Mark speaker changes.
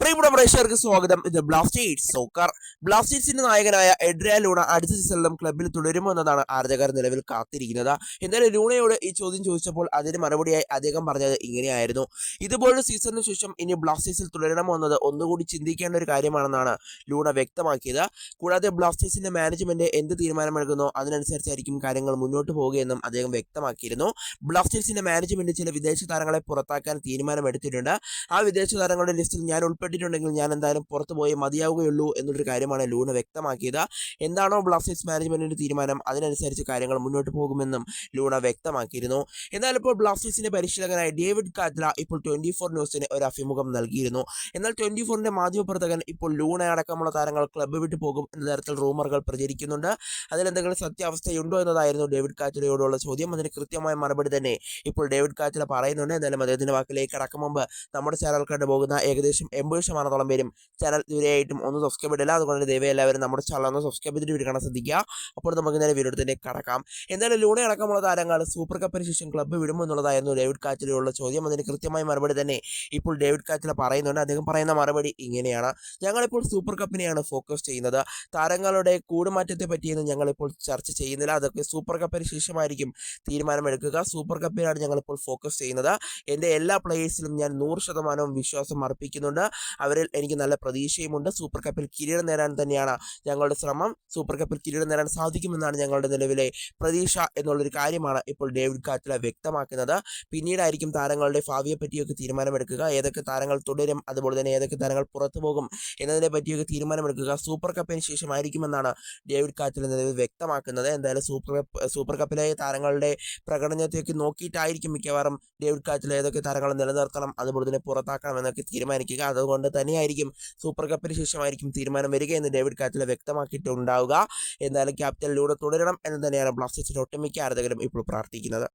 Speaker 1: പ്രിയപ്പെട്ട പ്രേക്ഷകർക്ക് സ്വാഗതം. ഇത് ബ്ലാസ്റ്റേഴ്സ് സോക്കർ ബ്ലാസ്റ്റേഴ്സിന്റെ നായകനായ എഡ്രിയ ലൂണ അടുത്ത സീസണിലും ക്ലബിൽ തുടരുമോ എന്നതാണ് ആരാധകർ നിലവിൽ കാത്തിരിക്കുന്നത്. എന്തായാലും ലൂണയോട് ഈ ചോദ്യം ചോദിച്ചപ്പോൾ അതിന് മറുപടിയായി അദ്ദേഹം പറഞ്ഞത് ഇങ്ങനെയായിരുന്നു. ഇതുപോലൊരു സീസണിന് ശേഷം ഇനി ബ്ലാസ്റ്റേഴ്സിൽ തുടരണമോ എന്നത് ഒന്നുകൂടി ചിന്തിക്കേണ്ട ഒരു കാര്യമാണെന്നാണ് ലൂണ വ്യക്തമാക്കിയത്. കൂടാതെ ബ്ലാസ്റ്റേഴ്സിന്റെ മാനേജ്മെന്റ് എന്ത് തീരുമാനമെടുക്കുന്നോ അതിനനുസരിച്ചായിരിക്കും കാര്യങ്ങൾ മുന്നോട്ട് പോവുകയെന്നും അദ്ദേഹം വ്യക്തമാക്കിയിരുന്നു. ബ്ലാസ്റ്റേഴ്സിന്റെ മാനേജ്മെന്റ് ചില വിദേശ താരങ്ങളെ പുറത്താക്കാൻ തീരുമാനമെടുത്തിട്ടുണ്ട്. ആ വിദേശ താരങ്ങളുടെ ലിസ്റ്റിൽ ഞാൻ ഉൾപ്പെട്ടിട്ടുണ്ടെങ്കിൽ ഞാൻ എന്തായാലും പുറത്തു പോയി മതിയാവുകയുള്ളൂ എന്നൊരു കാര്യമാണ് ലൂണ വ്യക്തമാക്കിയത്. എന്താണോ ബ്ലാസ്റ്റേഴ്സ് മാനേജ്മെന്റിന്റെ തീരുമാനം അതിനനുസരിച്ച് കാര്യങ്ങൾ മുന്നോട്ട് പോകുമെന്നും ലൂണ വ്യക്തമാക്കിയിരുന്നു. എന്നാൽ ഇപ്പോൾ ബ്ലാസ്റ്റേഴ്സിന്റെ പരിശീലകനായ ഡേവിഡ് കാദ്ര ഇപ്പോൾ ട്വന്റി ഫോർ ന്യൂസിന് ഒരു അഭിമുഖം നൽകിയിരുന്നു. എന്നാൽ ട്വന്റി ഫോറിന്റെ മാധ്യമപ്രവർത്തകൻ ഇപ്പോൾ ലൂണ അടക്കമുള്ള താരങ്ങൾ ക്ലബ്ബ് വിട്ടു പോകും എന്ന തരത്തിൽ റൂമറുകൾ പ്രചരിക്കുന്നുണ്ട്. അതിലെന്തെങ്കിലും സത്യാവസ്ഥയുണ്ടോ എന്നതായിരുന്നു ഡേവിഡ് കാറ്റിലയോടുള്ള ചോദ്യം. അതിന് കൃത്യമായ മറുപടി തന്നെ ഇപ്പോൾ ഡേവിഡ് കാറ്റില പറയുന്നുണ്ട്. എന്തായാലും അദ്ദേഹത്തിന്റെ വാക്കിലേക്ക് അടക്കം മുമ്പ് നമ്മുടെ ചാനൽ കണ്ടുപോകുന്ന ഏകദേശം എൺപത് ശതമാനത്തോളം പേരും ചാനൽ ഇതുവരെയായിട്ടും ഒന്ന് സബ്സ്ക്രൈബ് ഇടില്ല. അതുകൊണ്ട് ദയവായി എല്ലാവരും നമ്മുടെ ചാനൽ ഒന്ന് സബ്സ്ക്രൈബ് ചെയ്തിട്ട് വീഡിയോ കാണാൻ ശ്രദ്ധിക്കുക. അപ്പോൾ നമുക്ക് നേരെ തന്നെ കടക്കാം. എന്തായാലും ലൂടെ അടക്കമുള്ള താരങ്ങൾ സൂപ്പർ കപ്പിന് ശേഷം ക്ലബ്ബ് വിടുമോ എന്നുള്ളതായിരുന്നു ഡേവിഡ് കാച്ചിലുള്ള ചോദ്യം. അതിന് കൃത്യമായ മറുപടി തന്നെ ഇപ്പോൾ ഡേവിഡ് കാച്ചില പറയുന്നുണ്ട്. അദ്ദേഹം പറയുന്ന മറുപടി ഇങ്ങനെയാണ്. ഞങ്ങളിപ്പോൾ സൂപ്പർ കപ്പിനെയാണ് ഫോക്കസ് ചെയ്യുന്നത്. താരങ്ങളുടെ കൂടുമാറ്റത്തെ പറ്റിയൊന്നും ഞങ്ങളിപ്പോൾ ചർച്ച ചെയ്യുന്നില്ല. അതൊക്കെ സൂപ്പർ കപ്പിന് ശേഷമായിരിക്കും തീരുമാനമെടുക്കുക. സൂപ്പർ കപ്പിനാണ് ഞങ്ങളിപ്പോൾ ഫോക്കസ് ചെയ്യുന്നത്. എന്റെ എല്ലാ പ്ലേയേഴ്സിലും ഞാൻ നൂറ് ശതമാനവും വിശ്വാസം അർപ്പിക്കുന്നുണ്ട്. അവരിൽ എനിക്ക് നല്ല പ്രതീക്ഷയുമുണ്ട്. സൂപ്പർ കപ്പിൽ കിരീടം നേടാൻ തന്നെയാണ് ഞങ്ങളുടെ ശ്രമം. സൂപ്പർ കപ്പിൽ കിരീടം നേടാൻ സാധിക്കുമെന്നാണ് ഞങ്ങളുടെ നിലവിലെ പ്രതീക്ഷ എന്നുള്ളൊരു കാര്യമാണ് ഇപ്പോൾ ഡേവിഡ് കാറ്റില വ്യക്തമാക്കുന്നത്. പിന്നീടായിരിക്കും താരങ്ങളുടെ ഭാവിയെ പറ്റിയൊക്കെ തീരുമാനമെടുക്കുക. ഏതൊക്കെ താരങ്ങൾ തുടരും അതുപോലെ തന്നെ ഏതൊക്കെ താരങ്ങൾ പുറത്തു പോകും എന്നതിനെ പറ്റിയൊക്കെ തീരുമാനമെടുക്കുക സൂപ്പർ കപ്പിന് ശേഷമായിരിക്കുമെന്നാണ് ഡേവിഡ് കാറ്റില നിലവിൽ വ്യക്തമാക്കുന്നത്. എന്തായാലും സൂപ്പർ കപ്പ് സൂപ്പർ കപ്പിലെ താരങ്ങളുടെ പ്രകടനത്തെയൊക്കെ നോക്കിയിട്ടായിരിക്കും മിക്കവാറും ഡേവിഡ് കാറ്റിൽ ഏതൊക്കെ താരങ്ങൾ നിലനിർത്തണം അതുപോലെ തന്നെ പുറത്താക്കണം എന്നൊക്കെ തീരുമാനിക്കുക. അതുകൊണ്ട് തന്നെയായിരിക്കും സൂപ്പർ കപ്പിന് ശേഷമായിരിക്കും തീരുമാനം വരിക എന്ന് ഡേവിഡ് കാറ്റിൽ വ്യക്തമാക്കിയിട്ടുണ്ടാവുക. എന്തായാലും ക്യാപ്റ്റനിലൂടെ തുടരണം എന്ന് തന്നെയാണ് ബ്ലാസ്റ്റേഴ്സിന്റെ ഒട്ടുമിക്ക ആരാധകരും ഇപ്പോൾ പ്രാർത്ഥിക്കുന്നത്.